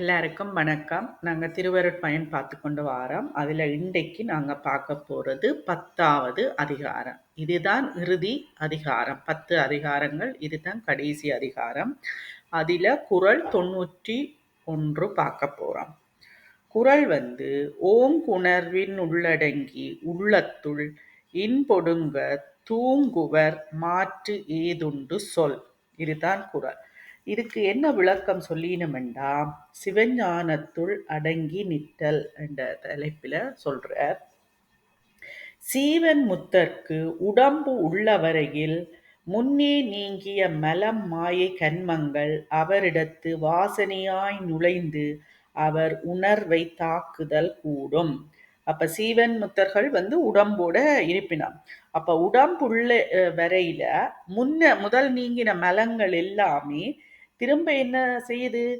எல்லாருக்கும் வணக்கம். நாங்க திருவருட்பயன் பார்த்து கொண்டு வாரோம். அதில் இன்றைக்கு நாங்கள் பார்க்க போகிறது பத்தாவது அதிகாரம். இதுதான் இறுதி அதிகாரம். 10 அதிகாரங்கள் இதுதான் கடைசி அதிகாரம். அதில குறள் 91 பார்க்க போகிறோம் குறள் வந்து ஓங்குணர்வின் உள்ளடங்கி உள்ளத்துள் இன்பொடுங்க தூங்குவர் மாற்று ஏதுண்டு சொல். இதுதான் குரல் இதுக்கு என்ன விளக்கம் சொல்லினமெண்டா? சிவஞானத்துள் அடங்கி நிற்றல் என்ற தலைப்பில சொல்கிறார் சீவன் முத்தர்க்கு உடம்பு உள்ள வரையில் முன்னே நீங்கிய மலம் மாயை கன்மங்கள் அவரிடத்து வாசனையாய் நுழைந்து அவர் உணர்வை தாக்குதல் கூடும். அப்ப சீவன் முத்தர்கள் வந்து உடம்போட இருப்பினான் அப்ப உடம்புள்ள வரையில முன்ன முதல் நீங்கின மலங்கள் எல்லாமே திரும்ப என்ன செய்யுது?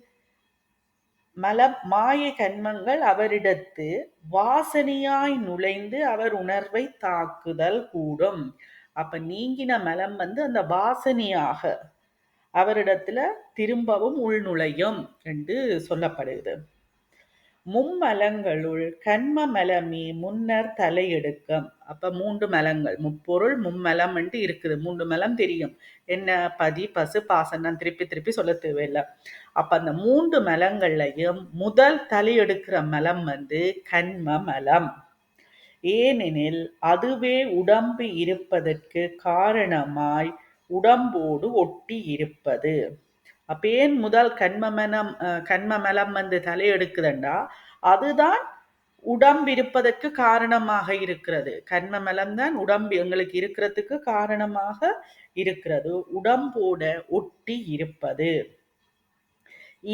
மலம் மாய கன்மங்கள் அவரிடத்து வாசனையாய் நுழைந்து அவர் உணர்வை தாக்குதல் கூடும். அப்ப நீங்கின மலம் வந்து அந்த வாசனையாக அவரிடத்துல திரும்பவும் உள்நுழையும் என்று சொல்லப்படுகிறது. மும்மலங்களுள் கண்ம மலமே முன்னர் தலையெடுக்கும். அப்ப மூன்று மலங்கள். முப்பொருள் மும்மலம் என்று இருக்குது. மூன்று மலம் தெரியும். என்ன? பதி பசு பாசனம். திருப்பி திருப்பி சொல்ல தேவையில்லை. அப்ப அந்த மூன்று மலங்கள்லையும் முதல் தலையெடுக்கிற மலம் வந்து கண்ம மலம் ஏனெனில் அதுவே உடம்பு இருப்பதற்கு காரணமாய் உடம்போடு ஒட்டி இருப்பது. அப்ப ஏன் முதல் கண்மமனம் கண்மமலம் வந்து தலையெடுக்குதுண்டா? அதுதான் உடம்பு இருப்பதற்கு காரணமாக இருக்கிறது. கண்மமலம் தான் உடம்பு எங்களுக்கு இருக்கிறதுக்கு காரணமாக இருக்கிறது. உடம்போட ஒட்டி இருப்பது.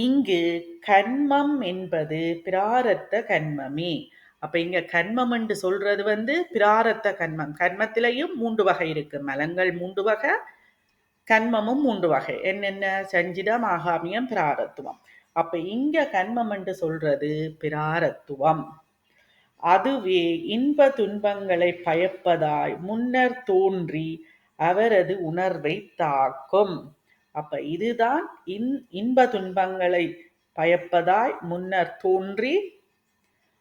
இங்கு கண்மம் என்பது பிராரத்த கண்மமே. அப்ப இங்க கண்மம் என்று சொல்றது வந்து பிராரத்த கண்மம். கண்மத்திலையும் மூன்று வகை இருக்கு. மலங்கள் மூன்று வகை கண்மமும் மூன்று வகை. என்னென்ன? சஞ்சிதம் ஆகாமியம் பிராரத்துவம். அப்ப இங்க கண்மம் என்று சொல்றது பிராரத்துவம். அதுவே இன்ப துன்பங்களை பயப்பதாய் முன்னர் தோன்றி அவரது உணர்வை தாக்கும். அப்ப இதுதான் இன் இன்ப துன்பங்களை பயப்பதாய் முன்னர் தோன்றி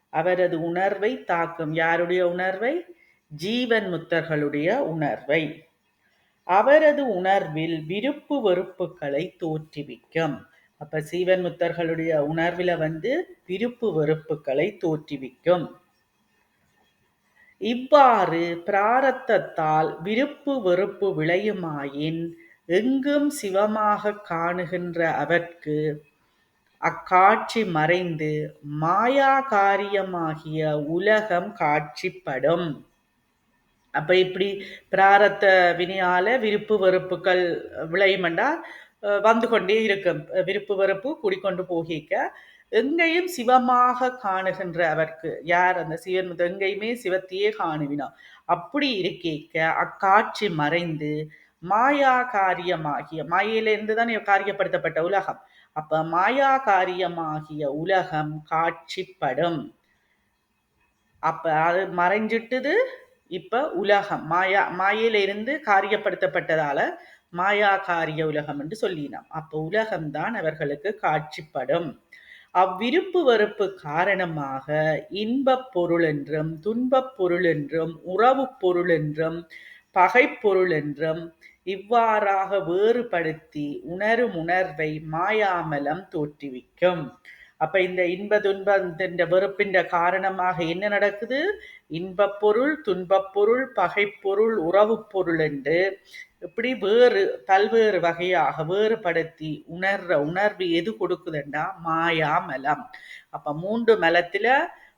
அவரது உணர்வை தாக்கும். யாருடைய உணர்வை? ஜீவன் முத்தர்களுடைய உணர்வை. அவரது உணர்வில் விருப்பு வெறுப்புகளை தோற்றுவிக்கும். அப்ப சீவன் முத்தர்களுடைய உணர்வில் வந்து விருப்பு வெறுப்புகளை தோற்றுவிக்கும். இவ்வாறு பிராரத்தத்தால் விருப்பு வெறுப்பு விளையுமாயின் எங்கும் சிவமாக காணுகின்ற அவர்க்கு அக்காட்சி மறைந்து மாயா காரியமாகிய உலகம் காட்சிப்படும். அப்ப இப்படி பிராரத்த வினையால விருப்பு வெறுப்புகள் விளையுமெண்டா வந்து கொண்டே இருக்கும். விருப்பு வெறுப்பு குடிக்கொண்டு போகிக்க. எங்கேயும் சிவமாக காணுகின்ற அவர்க்கு யார்? அந்த சிவன் எங்கேயுமே சிவத்தையே காணுவினா. அப்படி இருக்கேக்க அக்காட்சி மறைந்து மாயா காரியமாகிய மாயையிலிருந்து தான் காரியப்படுத்தப்பட்ட உலகம். அப்ப மாயா காரியமாகிய உலகம் காட்சிப்படும். அப்ப அது மறைஞ்சிட்டுது இப்ப உலகம் மாயா மாயையில இருந்து காரியப்படுத்தப்பட்டதால மாயா காரிய உலகம் என்று சொல்லினோம். அப்ப உலகம்தான் அவர்களுக்கு காட்சிப்படும். அவ்விருப்பு வெறுப்பு காரணமாக இன்பப் பொருள் என்றும் துன்பப் பொருள் என்றும் உறவு பொருள் என்றும் பகைப்பொருள் என்றும் இவ்வாறாக வேறுபடுத்தி உணரும் உணர்வை மாயாமலம் தோற்றுவிக்கும். அப்ப இந்த இன்ப துன்பத்தின் வெறுப்பின்ற காரணமாக என்ன நடக்குது? இன்பப் பொருள் துன்பப் பொருள் பகைப்பொருள் உறவு பொருள் என்று இப்படி வேறு பல்வேறு வகையாக வேறுபடுத்தி உணர்ற உணர்வு எது கொடுக்குதுன்னா மாயா மலம். அப்ப மூன்று மலத்துல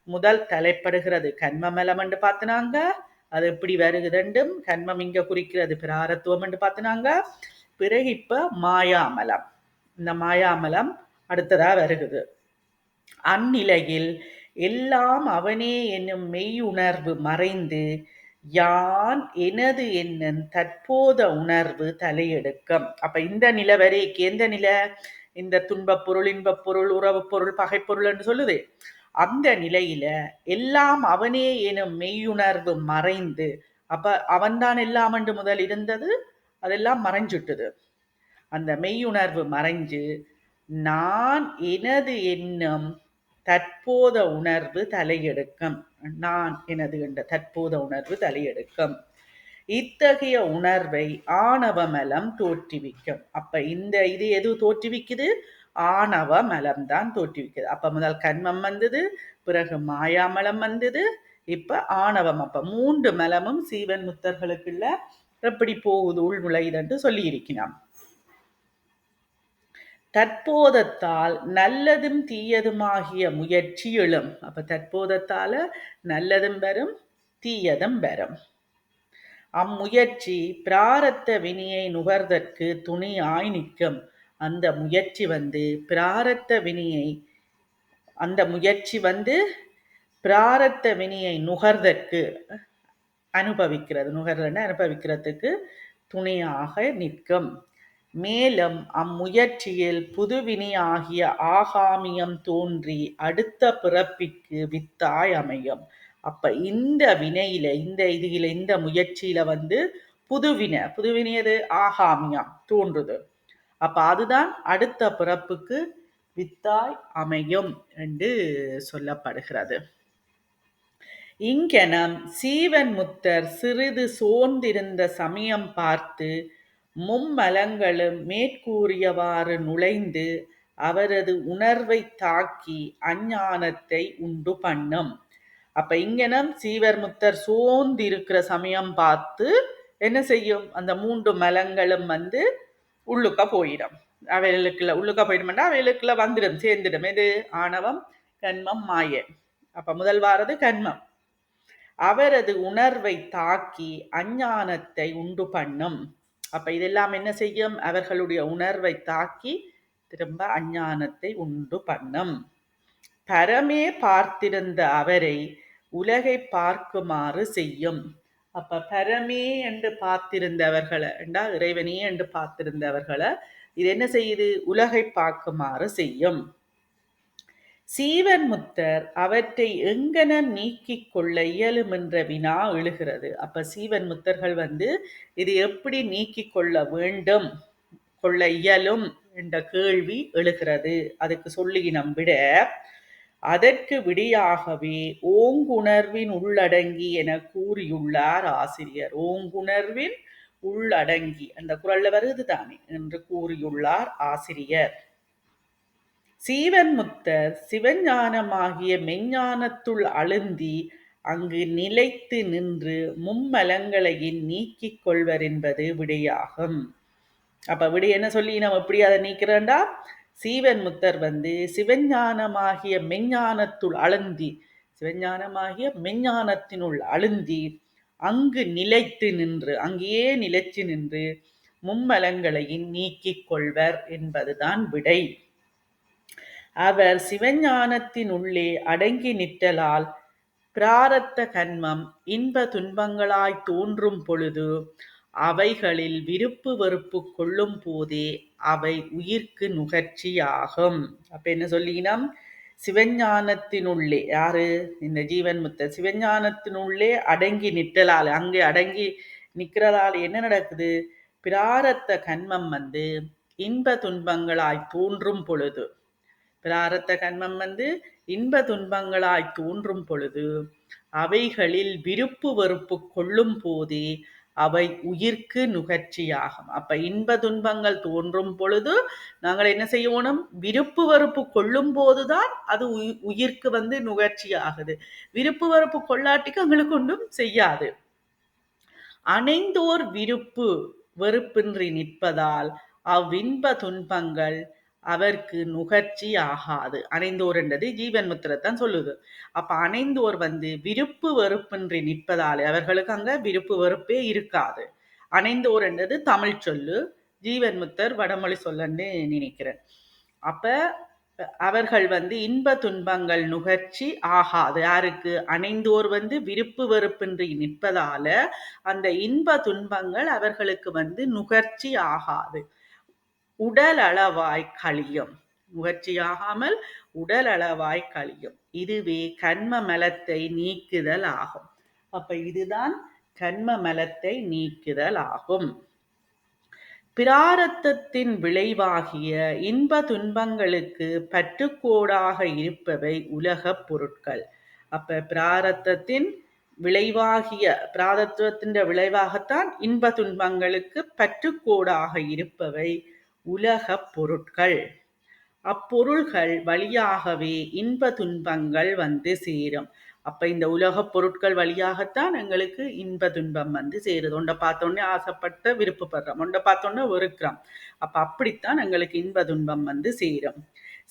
முதல் தலைப்படுகிறது கண்ம மலம் என்று பார்த்தினாங்க அது எப்படி வருகுதுண்டும் கண்மம் இங்க குறிக்கிறது பிராரத்துவம் என்று பார்த்தினாங்க பிறகு இப்ப மாயாமலம் இந்த மாயாமலம் அடுத்ததா வருகுது. அந்நிலையில் எல்லாம் அவனே என்னும் மெய்யுணர்வு மறைந்து யான் எனது என்னும் தற்போத உணர்வு தலையெடுக்கும். அப்ப இந்த நிலை வரைக்கு எந்த நிலை? இந்த துன்பப் பொருள் இன்பப் பொருள் உறவுப் பொருள் பகைப்பொருள் என்று சொல்லுது. அந்த நிலையில எல்லாம் அவனே எனும் மெய்யுணர்வு மறைந்து அப்ப அவன்தான் எல்லாம் என்று முதல் இருந்தது அதெல்லாம் மறைஞ்சுட்டுது. அந்த மெய்யுணர்வு மறைஞ்சு நான் எனது என்னும் தற்போத உணர்வு தலையெடுக்கும். நான் எனது என்ற தற்போத உணர்வு தலையெடுக்கும். இத்தகைய உணர்வை ஆணவ மலம் தோற்றுவிக்கும். அப்ப இந்த இது எது தோற்றுவிக்குது? ஆணவ மலம் தான் தோற்றுவிக்குது. அப்ப முதல் கண்மம் வந்தது பிறகு மாயாமலம் வந்தது இப்ப ஆணவம். அப்ப மூன்று மலமும் சீவன் முத்தர்களுக்குள்ள எப்படி போகுது உள் நுழையுதுன்னு சொல்லி இருக்கிறான் தற்போதத்தால் நல்லதும் தீயதுமாகிய முயற்சி எழும். அப்ப தற்போதத்தால நல்லதும் வரும் தீயதும் வரும் அம்முயற்சி பிராரத்த வினியை நுகர்தற்கு துணியாய் நிற்கும். அந்த முயற்சி வந்து பிராரத்த வினியை அந்த முயற்சி வந்து பிராரத்த வினியை நுகர்தற்கு அனுபவிக்கிறது. நுகர்றன்னு அனுபவிக்கிறதுக்கு துணையாக நிற்கும். மேலும் அம்முயற்சியில் புதுவினி ஆகிய ஆகாமியம் தோன்றி அடுத்த பிறப்பிக்கு வித்தாய் அமையும். அப்ப இந்த வினையில இந்த இதுல இந்த முயற்சியில வந்து புதுவினை அது ஆகாமியம் தோன்றுது. அப்ப அதுதான் அடுத்த பிறப்புக்கு வித்தாய் அமையும் என்று சொல்லப்படுகிறது. இங்கெனம் சீவன் முத்தர் சிறிது சோர்ந்திருந்த சமயம் பார்த்து மும்மலங்களும் மேற்கூறியவாறு நுழைந்து அவரது உணர்வை தாக்கி அஞ்ஞானத்தை உண்டு பண்ணும். அப்ப இங்கனம் சீவர் முத்தர் சோர்ந்திருக்கிற சமயம் பார்த்து என்ன செய்யும்? அந்த மூன்று மலங்களும் வந்து உள்ளுக்க போயிடும். அவைகளுக்குள்ள உள்ளுக்க போயிடும்னா அவைகளுக்குள்ள வந்துடும் சேர்ந்துடும். எது? ஆணவம் கண்மம் மாய. அப்ப முதல் வாரது கண்மம். அவரது உணர்வை தாக்கி அஞ்ஞானத்தை உண்டு பண்ணும். அப்ப இதெல்லாம் என்ன செய்யும்? அவர்களுடைய உணர்வை தாக்கி திரும்ப அஞ்ஞானத்தை உண்டு பண்ணும். பரமே பார்த்திருந்த அவரை உலகை பார்க்குமாறு செய்யும். அப்ப பரமே என்று பார்த்திருந்தவர்களை என்றா இறைவனே என்று பார்த்திருந்தவர்களை இது என்ன செய்யுது? உலகை பார்க்குமாறு செய்யும். சீவன் முத்தர் அவற்றை எங்கன நீக்கிக் கொள்ள இயலும் என்ற வினா எழுகிறது. அப்ப சீவன் முத்தர்கள் வந்து இது எப்படி நீக்கிக் கொள்ள வேண்டும்? கொள்ள இயலும்? என்ற கேள்வி எழுகிறது. அதுக்கு சொல்லி நம்பிட அதற்கு விடியாகவே ஓங்குணர்வின் உள்ளடங்கி என கூறியுள்ளார் ஆசிரியர். ஓங்குணர்வின் உள்ளடங்கி அந்த குரல்ல வருது தானே என்று கூறியுள்ளார் ஆசிரியர். சீவன் முத்தர் சிவஞானமாகிய மெஞ்ஞானத்துள் அழுந்தி அங்கு நிலைத்து நின்று மும்மலங்களையும் நீக்கிக் கொள்வர் என்பது விடையாகும். அப்ப விடை என்ன சொல்லி நம்ம எப்படி அதை நீக்கிறேன்டா சீவன் முத்தர் வந்து சிவஞானமாகிய மெஞ்ஞானத்துள் அழுந்தி சிவஞானமாகிய மெஞ்ஞானத்தினுள் அழுந்தி அங்கு நிலைத்து நின்று அங்கேயே நிலைச்சு நின்று மும்மலங்களையும் நீக்கிக் கொள்வர் என்பதுதான் விடை. அவர் சிவஞானத்தின் உள்ளே அடங்கி நிற்றலால் பிராரத்த கண்மம் இன்ப துன்பங்களாய் தோன்றும் பொழுது அவைகளில் விருப்பு வெறுப்பு கொள்ளும் போதே அவை உயிர்க்கு நுகர்ச்சியாகும். அப்ப என்ன சொல்லினோம் சிவஞானத்தினுள்ளே. யாரு? இந்த ஜீவன் முத்த. சிவஞானத்தினுள்ளே அடங்கி நிற்றலால். அங்கே அடங்கி நிற்கிறதால் என்ன நடக்குது? பிராரத்த கண்மம் வந்து இன்ப துன்பங்களாய் தோன்றும் பொழுது பிராரத்த கர்மம் வந்து இன்ப துன்பங்களாய் தோன்றும் பொழுது அவைகளில் விருப்பு வெறுப்பு கொள்ளும் போதே அவை உயிர்க்கு நுகர்ச்சியாகும். அப்ப இன்ப துன்பங்கள் தோன்றும் பொழுது நாங்கள் என்ன செய்யணும்? விருப்பு வெறுப்பு கொள்ளும் போதுதான் அது உயிர்க்கு வந்து நுகர்ச்சி ஆகுது விருப்பு வெறுப்பு கொள்ளாட்டிக்கு எங்களுக்கு ஒன்றும் செய்யாது. அணைந்தோர் விருப்பு வெறுப்பின்றி நிற்பதால் அவ்வின்ப துன்பங்கள் அவருக்கு நுகர்ச்சி ஆகாது. அணைந்தோர் என்றது ஜீவன் முத்திரத்தான் சொல்லுது. அப்ப அணைந்தோர் வந்து விருப்பு வெறுப்பின்றி நிற்பதாலே அவர்களுக்கு அங்க விருப்பு வெறுப்பே இருக்காது. அணைந்தோர் என்றது தமிழ் சொல்லு ஜீவன் முத்தர் வடமொழி சொல்லன்னு நினைக்கிறேன். அப்ப அவர்கள் வந்து இன்ப துன்பங்கள் நுகர்ச்சி ஆகாது. யாருக்கு? அணைந்தோர் வந்து விருப்பு வெறுப்பின்றி நிற்பதால அந்த இன்ப துன்பங்கள் அவர்களுக்கு வந்து நுகர்ச்சி ஆகாது. உடல் அளவாய் கழியும். முயற்சியாகாமல் உடல் அளவாய் கழியும். இதுவே கண்ம மலத்தை நீக்குதல் ஆகும். அப்ப இதுதான் கண்ம மலத்தை நீக்குதல் ஆகும். பிராரத்தத்தின் விளைவாகிய இன்ப துன்பங்களுக்கு பற்றுக்கோடாக இருப்பவை உலகப் பொருட்கள். அப்ப பிராரத்தத்தின் விளைவாகிய பிராரத்துவத்தின் விளைவாகத்தான் இன்ப துன்பங்களுக்கு பற்றுக்கோடாக இருப்பவை உலகப் பொருட்கள். அப்பொருள்கள் வழியாகவே இன்ப துன்பங்கள் வந்து சேரும். அப்ப இந்த உலகப் பொருட்கள் வழியாகத்தான் எங்களுக்கு இன்ப துன்பம் வந்து சேருது. உண்டை பார்த்தோன்னே ஆசைப்பட்டு விருப்பப்படுறோம். உண்டை பார்த்தோன்னே வெறுக்கிறோம். அப்ப அப்படித்தான் எங்களுக்கு இன்ப துன்பம் வந்து சேரும்.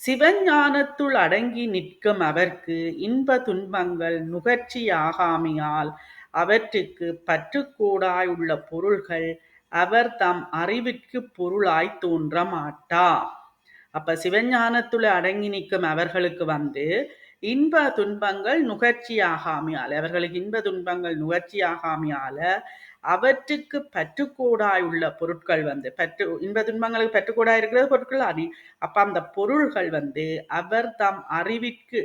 சிவஞானத்துள் அடங்கி நிற்கும் அவர்க்கு இன்ப துன்பங்கள் நுகர்ச்சி ஆகாமையால் அவற்றுக்கு பற்றுக்கூடாய் உள்ள பொருள்கள் அவர் தம் அறிவிற்கு பொருளாய் தோன்ற மாட்டா அப்ப சிவஞானத்துல அடங்கி நிற்கும் அவர்களுக்கு வந்து இன்ப துன்பங்கள் நுகர்ச்சியாகாமையால் அவர்களுக்கு இன்ப துன்பங்கள் நுகர்ச்சியாகாமையால அவற்றுக்கு பற்றுக்கோடாய் உள்ள பொருட்கள் வந்து பற்று இன்ப துன்பங்களுக்கு பற்றுக்கோடாய் இருக்கிற பொருட்கள் அணி. அப்ப அந்த பொருள்கள் வந்து அவர் தம் அறிவிற்கு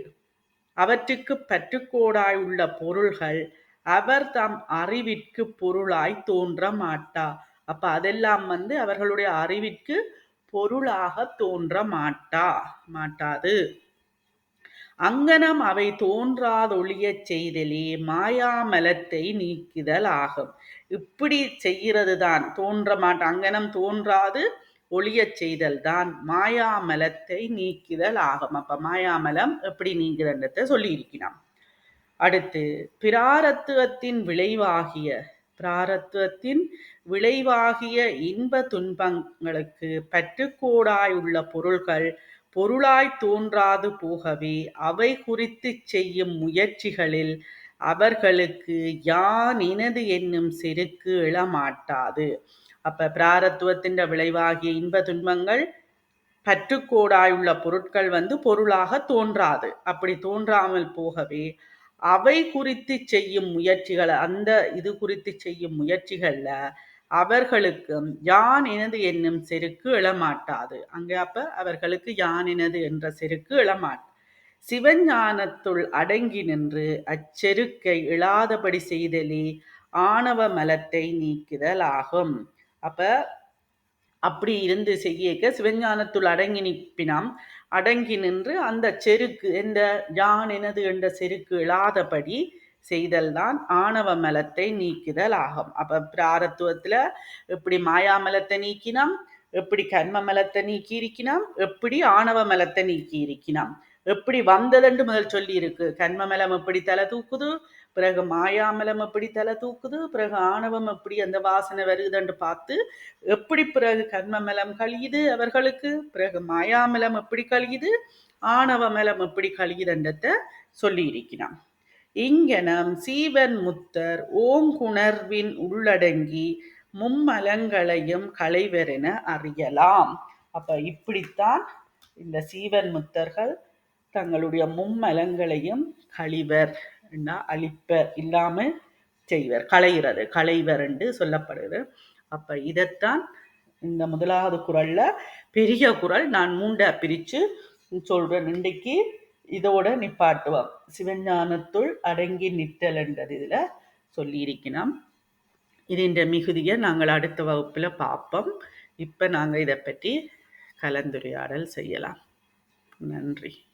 அவற்றுக்கு பற்றுக்கோடாய் உள்ள பொருள்கள் அவர் தம் அறிவிற்கு பொருளாய் தோன்ற மாட்டா அப்ப அதெல்லாம் வந்து அவர்களுடைய அறிவிற்கு பொருளாக தோன்ற மாட்டா மாட்டாது. அங்கனம் அவை தோன்றாதொழியச் செய்தலே மாயாமலத்தை நீக்குதல் ஆகும். இப்படி செய்கிறது தான் தோன்ற மாட்ட அங்கனம் தோன்றாது ஒளியச் செய்தல் தான் மாயாமலத்தை நீக்குதல் ஆகும். அப்ப மாயாமலம் எப்படி நீங்குதன்றத சொல்லியிருக்கிறான். அடுத்து பிராரத்துவத்தின் விளைவாகிய பிராரத்துவத்தின் விளைவாகிய இன்ப துன்பங்களுக்கு பற்றுக்கோடாய் உள்ள பொருள்கள் பொருளாய் தோன்றாது போகவே அவை குறித்து செய்யும் முயற்சிகளில் அவர்களுக்கு யான் இனது என்னும் செருக்கு எழமாட்டாது அப்ப பிராரத்துவத்தின் விளைவாகிய இன்ப துன்பங்கள் பற்றுக்கோடாயுள்ள பொருட்கள் வந்து பொருளாக தோன்றாது. அப்படி தோன்றாமல் போகவே அவை குறித்து செய்யும் முயற்சிகள் அந்த இது குறித்து செய்யும் முயற்சிகள்ல அவர்களுக்கும் யான் எனது என்னும் செருக்கு எழமாட்டாது அங்கே அப்ப அவர்களுக்கு யான் எனது என்ற செருக்கு எழமாட் சிவஞானத்துள் அடங்கி நின்று அச்செருக்கை இழாதபடி செய்தலே ஆணவ மலத்தை நீக்குதல் ஆகும் அப்ப அப்படி இருந்து செய்யக்க சிவஞானத்துள் அடங்கி நிற்பினாம். அடங்கி நின்று அந்த செருக்கு எந்த யான் எனது என்ற செருக்கு இழாதபடி செய்தல்தான் ஆணவ மலத்தை நீக்குதல் ஆகும் அப்ப பிராரத்துவத்துல எப்படி மாயாமலத்தை நீக்கினாம்? எப்படி கர்ம மலத்தை நீக்கி இருக்கினாம் எப்படி ஆணவ மலத்தை நீக்கி இருக்கினாம் எப்படி வந்ததென்று முதல் சொல்லி இருக்கு கண்மமலம் எப்படி தலை தூக்குது? பிறகு மாயாமலம் எப்படி தலை தூக்குது பிறகு ஆணவம் எப்படி அந்த வாசனை வருதுன்னு பார்த்து எப்படி பிறகு கர்மமலம் கழியுது அவர்களுக்கு? பிறகு மாயாமலம் எப்படி கழியுது ஆணவ மலம் எப்படி கழியுதுன்றத சொல்லி இருக்கிறான் இங்கனம் சீவன் முத்தர் ஓங்குணர்வின் உள்ளடங்கி மும்மலங்களையும் களைவரென அறியலாம். அப்ப இப்படித்தான் இந்த சீவன் முத்தர்கள் தங்களுடைய மும்மலங்களையும் கழிவர். அழிப்ப இல்லாமல் செய்வர். களைகிறது களைவர் என்று சொல்லப்படுது. அப்போ இதைத்தான் இந்த முதலாவது குரலில் பெரிய குரல் நான் மூண்டை பிரித்து சொல்கிறேன் இன்றைக்கு இதோட நிப்பாட்டுவோம். சிவஞானத்துள் அடங்கி நிற்றல் என்றது இதில் சொல்லியிருக்கிறோம். இதின்ற மிகுதியை நாங்கள் அடுத்த வகுப்பில் பார்ப்போம். இப்போ நாங்கள் இதை பற்றி கலந்துரையாடல் செய்யலாம். நன்றி.